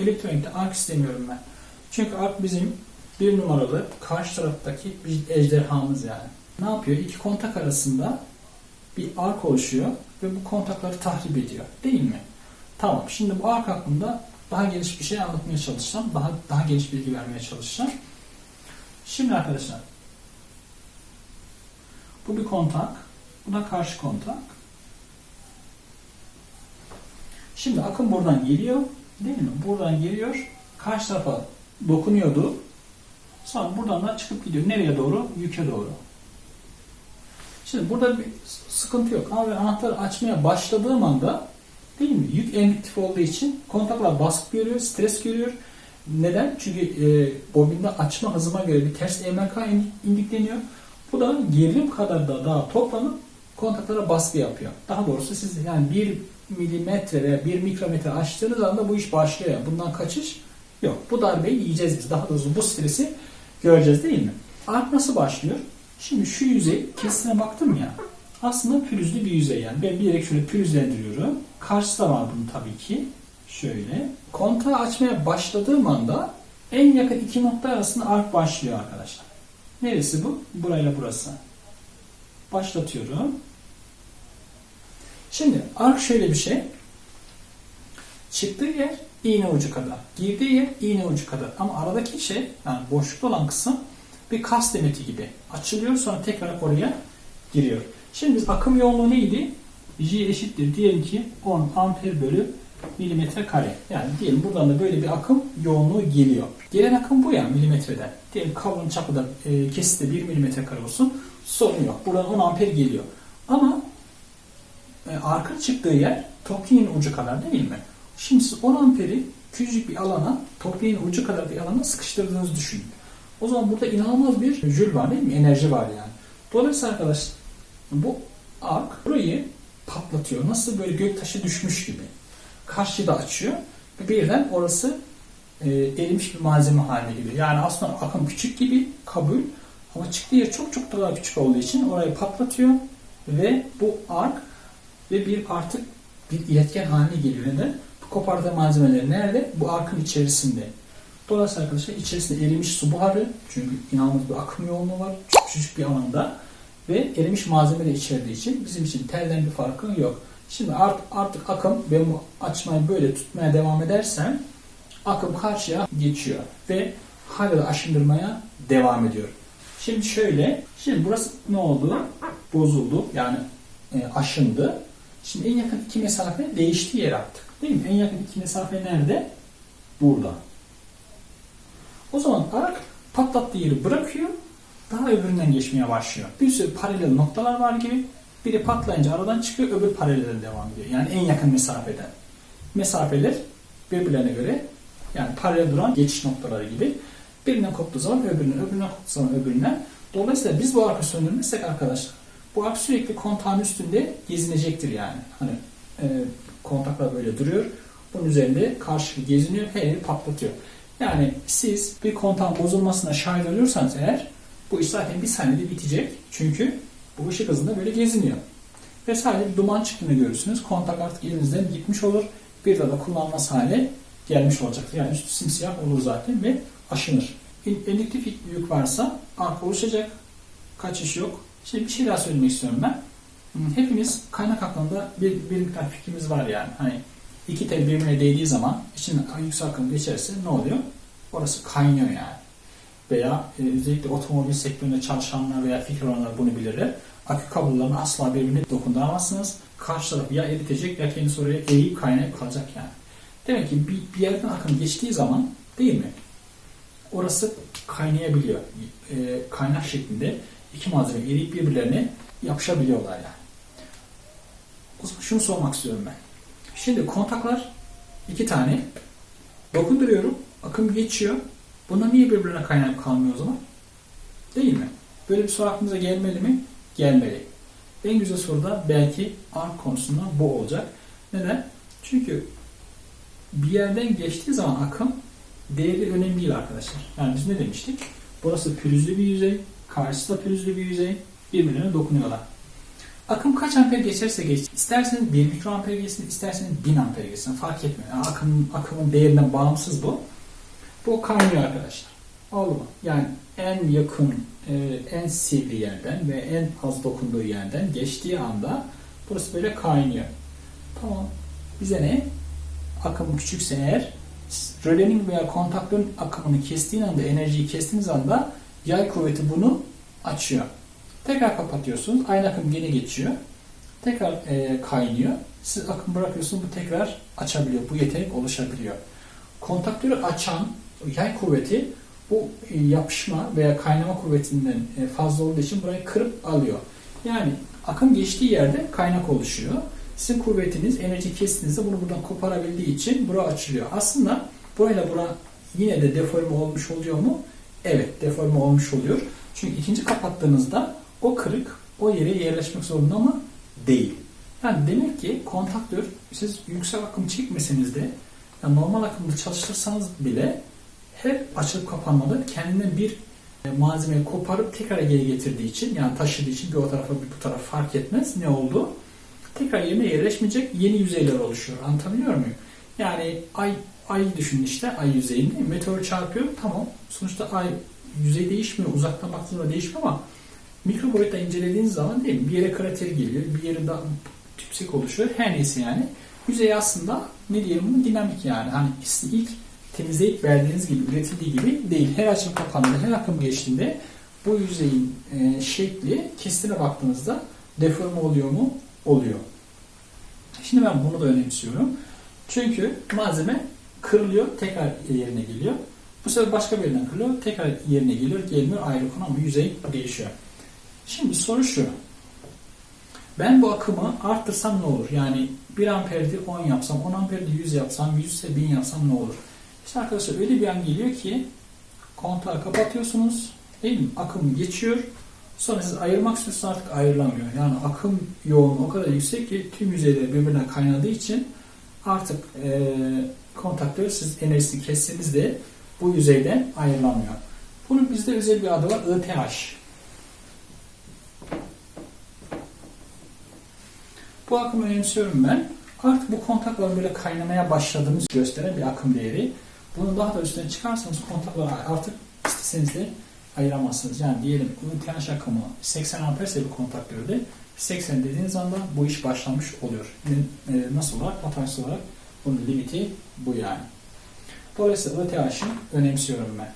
Elektronikte ark istemiyorum ben. Çünkü ark bizim bir numaralı karşı taraftaki bir ejderhamız yani. Ne yapıyor? İki kontak arasında bir ark oluşuyor ve bu kontakları tahrip ediyor. Değil mi? Tamam. Şimdi bu ark hakkında daha geniş bir şey anlatmaya çalışacağım. Daha daha geniş bilgi vermeye çalışacağım. Şimdi arkadaşlar bu bir kontak. Bu da karşı kontak. Şimdi akım buradan geliyor. Değil mi? Buradan geliyor. Karşı tarafa dokunuyordu. Sonra buradan da çıkıp gidiyor. Nereye doğru? Yüke doğru. Şimdi burada bir sıkıntı yok. Ama ben anahtarı açmaya başladığım anda değil mi? Yük endüktif olduğu için kontaklar baskı görüyor, stres görüyor. Neden? Çünkü e, bobinde açma hızıma göre bir ters EMK indikleniyor. Bu da gerilim kadar da daha toplanıp kontaklara baskı yapıyor. Daha doğrusu siz yani 1 milimetre veya 1 mikrometre açtığınız anda bu iş başlıyor. Bundan kaçış yok. Bu darbeyi yiyeceğiz biz. Daha doğrusu bu stresi göreceğiz değil mi? Ark nasıl başlıyor? Şimdi şu yüzey kesine baktım ya. Aslında pürüzlü bir yüzey yani. Ben bilerek şöyle pürüzlendiriyorum. Karşısı da var bunun tabii ki. Şöyle. Kontağı açmaya başladığım anda en yakın iki nokta arasında ark başlıyor arkadaşlar. Neresi bu? Burayla burası. Başlatıyorum. Şimdi ark şöyle bir şey. Çıktığı yer iğne ucu kadar. Girdiği yer iğne ucu kadar. Ama aradaki şey yani boşlukta olan kısım bir kas demeti gibi. Açılıyor sonra tekrar oraya giriyor. Şimdi biz akım yoğunluğu neydi? J eşittir diyelim ki 10 amper bölü milimetre kare. Yani diyelim buradan da böyle bir akım yoğunluğu geliyor. Gelen akım bu ya milimetreden. Diyelim kablonun çapı da e, kesiti de 1 milimetre kare olsun. Sorun yok. Buradan 10 amper geliyor. Ama e, arka çıktığı yer topliğin ucu kadar değil mi? Şimdi siz 10 amperi küçücük bir alana, topliğin ucu kadar bir alana sıkıştırdığınızı düşünün. O zaman burada inanılmaz bir jül var değil mi? Enerji var yani. Dolayısıyla arkadaşlar bu ark burayı patlatıyor. Nasıl böyle göktaşı düşmüş gibi. Karşıda açıyor ve birden orası e, erimiş bir malzeme haline geliyor. Yani aslında akım küçük gibi kabul ama çıktığı yer çok çok daha küçük olduğu için orayı patlatıyor ve bu ark ve bir artık bir iletken haline geliyor. Neden? Bu kopardığı malzemeler nerede? Bu arkın içerisinde. Dolayısıyla arkadaşlar içerisinde erimiş su buharı çünkü inanılmaz bir akım yoğunluğu var çok küçük bir alanda ve erimiş malzeme de içerdiği için bizim için telden bir farkı yok. Şimdi art, artık akım ben bu açmayı böyle tutmaya devam edersem akım karşıya geçiyor ve hala aşındırmaya devam ediyor. Şimdi şöyle, şimdi burası ne oldu? Bozuldu yani e, aşındı. Şimdi en yakın iki mesafe değişti yer artık. Değil mi? En yakın iki mesafe nerede? Burada. O zaman ark patlattığı yeri bırakıyor, daha öbüründen geçmeye başlıyor. Bir sürü paralel noktalar var gibi. Biri patlayınca aradan çıkıyor, öbür paralelden devam ediyor. Yani en yakın mesafeden. Mesafeler birbirlerine göre yani paralel duran geçiş noktaları gibi. Birinden koptuğu zaman öbüründen, öbüründen koptuğu zaman öbüründen. Dolayısıyla biz bu arkı söndürmezsek arkadaşlar, bu ark sürekli kontağın üstünde gezinecektir yani. Hani e, kontaklar böyle duruyor. Bunun üzerinde karşı geziniyor, her yeri patlatıyor. Yani siz bir kontağın bozulmasına şahit oluyorsanız eğer bu iş zaten bir saniyede bitecek. Çünkü bu ışık hızında böyle geziniyor. Ve sadece bir duman çıktığını görürsünüz. Kontak artık elinizden gitmiş olur. Bir daha da kullanılmaz hale gelmiş olacaktır. Yani üstü simsiyah olur zaten ve aşınır. Endüktif yük varsa ark oluşacak. Kaçış yok. Şimdi bir şey daha söylemek istiyorum ben. Hepimiz kaynak hakkında bir, bir miktar fikrimiz var yani. Hani iki tel birbirine değdiği zaman içinden yüksek akım geçerse ne oluyor? Orası kaynıyor yani. Veya e, özellikle otomobil sektöründe çalışanlar veya fikir olanlar bunu bilirler. Akü kablolarını asla birbirine dokunduramazsınız. Karşı tarafı ya eritecek ya kendisi oraya eğip kaynayıp kalacak yani. Demek ki bir, bir yerden akım geçtiği zaman değil mi? Orası kaynayabiliyor. E, kaynak şeklinde iki malzeme eriyip birbirlerine yapışabiliyorlar yani. O zaman şunu sormak istiyorum ben. Şimdi kontaklar iki tane. Dokunduruyorum. Akım geçiyor. Bunlar niye birbirine kaynayıp kalmıyor o zaman? Değil mi? Böyle bir soru aklınıza gelmeli mi? Gelmeli. En güzel soru da belki ark konusunda bu olacak. Neden? Çünkü bir yerden geçtiği zaman akım değeri önemli değil arkadaşlar. Yani biz ne demiştik? Burası pürüzlü bir yüzey, karşısı da pürüzlü bir yüzey. Birbirlerine dokunuyorlar. Akım kaç amper geçerse geçsin. İsterseniz 1 mikroamper geçsin, isterseniz 1000 amper geçsin. Fark etmiyor. Yani akım, akımın değerinden bağımsız bu. Bu kaynıyor arkadaşlar. Oldu mu? Yani en yakın, e, en sivri yerden ve en az dokunduğu yerden geçtiği anda burası böyle kaynıyor. Tamam. Bize ne? Akım küçükse eğer rölenin veya kontaktörün akımını kestiğin anda, enerjiyi kestiğiniz anda yay kuvveti bunu açıyor. Tekrar kapatıyorsunuz. Aynı akım geri geçiyor. Tekrar e, kaynıyor. Siz akım bırakıyorsunuz. Bu tekrar açabiliyor. Bu yetenek oluşabiliyor. Kontaktörü açan yay kuvveti bu e, yapışma veya kaynama kuvvetinden e, fazla olduğu için burayı kırıp alıyor. Yani akım geçtiği yerde kaynak oluşuyor. Sizin kuvvetiniz enerji kestiğinizde bunu buradan koparabildiği için bura açılıyor. Aslında burayla bura yine de deforme olmuş oluyor mu? Evet deforme olmuş oluyor. Çünkü ikinci kapattığınızda o kırık o yere yerleşmek zorunda mı? Değil. Yani demek ki kontaktör siz yüksek akım çekmeseniz de yani normal akımda çalıştırsanız bile hep açılıp kapanmalı. Kendinden bir e, malzemeyi koparıp tekrar geri getirdiği için yani taşıdığı için bir o tarafa bir bu tarafa fark etmez. Ne oldu? Tekrar yerine yerleşmeyecek yeni yüzeyler oluşuyor. Anlatabiliyor muyum? Yani ay ay düşünün işte ay yüzeyini. Meteor çarpıyor. Tamam. Sonuçta ay yüzey değişmiyor. Uzaktan baktığında değişmiyor ama mikro boyutta incelediğiniz zaman değil mi? Bir yere krater geliyor. Bir yere daha tüpsek oluşuyor. Her neyse yani. Yüzey aslında ne diyelim bunu dinamik yani. Hani ilk temizleyip verdiğiniz gibi, üretildiği gibi değil. Her açım kapandığında, her akım geçtiğinde bu yüzeyin e, şekli kesitine baktığınızda deforme oluyor mu? Oluyor. Şimdi ben bunu da önemsiyorum. Çünkü malzeme kırılıyor, tekrar yerine geliyor. Bu sefer başka bir yerden kırılıyor, tekrar yerine geliyor, gelmiyor ayrı konu ama yüzey değişiyor. Şimdi soru şu. Ben bu akımı arttırsam ne olur? Yani 1 amperdi 10 yapsam, 10 amperdi 100 yapsam, 100 ise 1000 yapsam ne olur? İşte arkadaşlar öyle bir an geliyor ki kontağı kapatıyorsunuz, değil mi? Akım geçiyor. Sonra siz ayırmak istiyorsanız artık ayrılamıyor. Yani akım yoğunluğu o kadar yüksek ki tüm yüzeyler birbirine kaynadığı için artık e, kontaktörü siz enerjisini kesseniz de bu yüzeyden ayrılamıyor. Bunun bizde özel bir adı var ITH. Bu akımı önemsiyorum ben. Artık bu kontakların böyle kaynamaya başladığımız gösteren bir akım değeri. Bunu daha da üstüne çıkarsanız kontakları artık isteseniz de ayıramazsınız. Yani diyelim ITH akımı 80 amperse bir kontaktörde 80 dediğiniz anda bu iş başlamış oluyor. E, nasıl olarak? Matematiksel olarak bunun limiti bu yani. Dolayısıyla ITH'ı önemsiyorum ben.